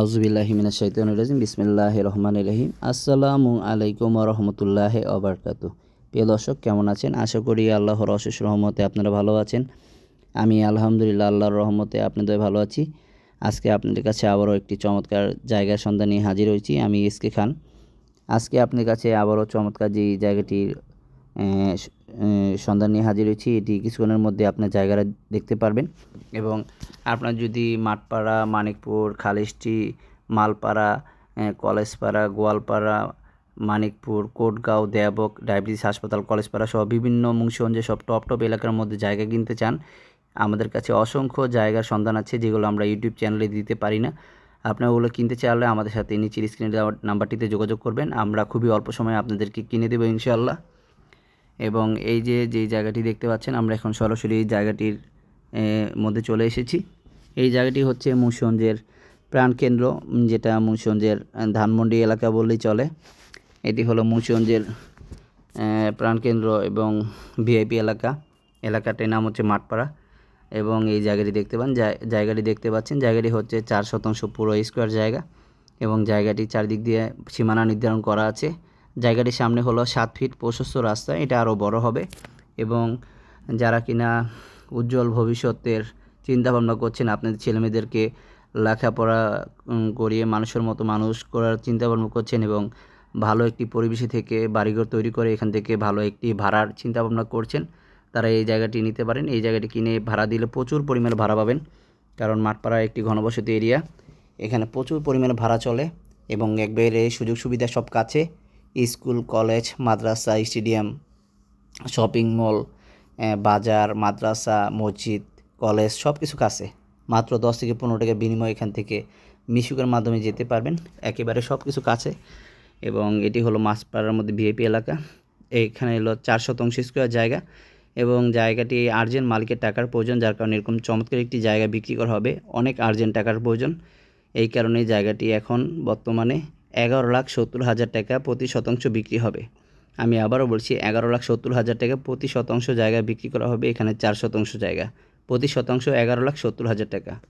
আউজুবিল্লাহিমিনা বিসমিল্লাহ রহমান রহিম। আসসালামু আলাইকুম রহমতুল্লাহ অবরকাত প্রিয় দর্শক, কেমন আছেন? আশা করি আল্লাহর অশেষ রহমতে আপনারা ভালো আছেন। আমি আলহামদুলিল্লাহ আল্লাহর রহমতে আপনাদের ভালো আছি। আজকে আপনাদের কাছে আবারও একটি চমৎকার জায়গার সন্ধান হাজির হয়েছি। আমি এসকে খান। আজকে আপনার কাছে আবারও চমৎকার যে জায়গাটির সন্ধান নিয়ে হাজির হয়েছি। এটি কিছুক্ষণের মধ্যে আপনার জায়গাটা দেখতে পারবেন। এবং আপনার যদি মাঠপাড়া, মানিকপুর, খালিশটি, মালপাড়া কলেজপাড়া, গোয়ালপাড়া, মানিকপুর, কোটগাঁও, দেয়াবক, ডায়াবেটিস হাসপাতাল, কলেজপাড়া সহ বিভিন্ন মুন্সিগঞ্জে সব টপ টপ এলাকার মধ্যে জায়গা কিনতে চান, আমাদের কাছে অসংখ্য জায়গার সন্ধান আছে যেগুলো আমরা ইউটিউব চ্যানেলে দিতে পারি না। আপনারা ওগুলো কিনতে চাইলে আমাদের সাথে নিচের স্ক্রিনে নাম্বারটিতে যোগাযোগ করবেন। আমরা খুবই অল্প সময়ে আপনাদেরকে কিনে দেবো ইনশাআল্লাহ। এবং এই যে যে জায়গাটি দেখতে পাচ্ছেন আমরা এখন সরাসরি এই জায়গাটির মধ্যে চলে এসেছি। এই জায়গাটি হচ্ছে মুন্সিগঞ্জের প্রাণকেন্দ্র যেটা মুন্সিগঞ্জের আহ, ধানমন্ডি এলাকা বললেই চলে। এটি হলো মুন্সিগঞ্জের আহ, প্রাণকেন্দ্র এবং ভিআইপি এলাকা। এলাকাটির নাম হচ্ছে মাঠপাড়া এবং এই জায়গাটি দেখতে পান জায়- জায়গাটি দেখতে পাচ্ছেন। জায়গাটি হচ্ছে চার শতাংশ পুরো স্কোয়ার জায়গা এবং জায়গাটি চারদিক দিয়ে সীমানা নির্ধারণ করা আছে। জায়গাটির সামনে হলো সাত ফিট প্রশস্ত রাস্তা, এটা আরও বড় হবে। এবং যারা কিনা উজ্জ্বল ভবিষ্যতের চিন্তা ভাবনা করছেন, আপনাদের ছেলেমেয়েদেরকে লেখাপড়া করিয়ে মানুষের মতো মানুষ করার চিন্তা ভাবনা করছেন এবং ভালো একটি পরিবেশে থেকে বাড়িঘর তৈরি করে এখান থেকে ভালো একটি ভাড়ার চিন্তা ভাবনা করছেন, তারা এই জায়গাটি নিতে পারেন। এই জায়গাটি কিনে ভাড়া দিলে প্রচুর পরিমাণে ভাড়া পাবেন, কারণ মাঠপাড়া একটি ঘনবসতি এরিয়া। এখানে প্রচুর পরিমাণে ভাড়া চলে এবং একবারে সুযোগ সুবিধা সব কাছে। স্কুল, কলেজ, মাদ্রাসা, স্টেডিয়াম, শপিং মল বাজার, মাদ্রাসা, মসজিদ, কলেজ সব কিছু কাছে। মাত্র দশ থেকে পনেরো টাকা বিনিময় এখান থেকে মিশুকের মাধ্যমে যেতে পারবেন। একেবারে সব কিছু কাছে এবং এটি হলো মাছপাড়ার মধ্যে ভিআইপি এলাকা। এখানে হলো চার শতাংশ স্কোয়ার জায়গা এবং জায়গাটি আর্জেন্ট মালিকের টাকার প্রয়োজন, যার কারণে এরকম চমৎকার একটি জায়গা বিক্রি করা হবে। অনেক আর্জেন্ট টাকার প্রয়োজন। এই কারণে জায়গাটি এখন বর্তমানে এগারো লাখ সত্তর হাজার টাকা প্রতি শতাংশ বিক্রি হবে। আমি আবারও বলছি, এগারো লাখ সত্তর হাজার টাকা প্রতি শতাংশ জায়গা বিক্রি করা হবে, এখানে চার শতাংশ জায়গা। প্রতি শতাংশ এগারো লাখ সত্তর হাজার টাকা।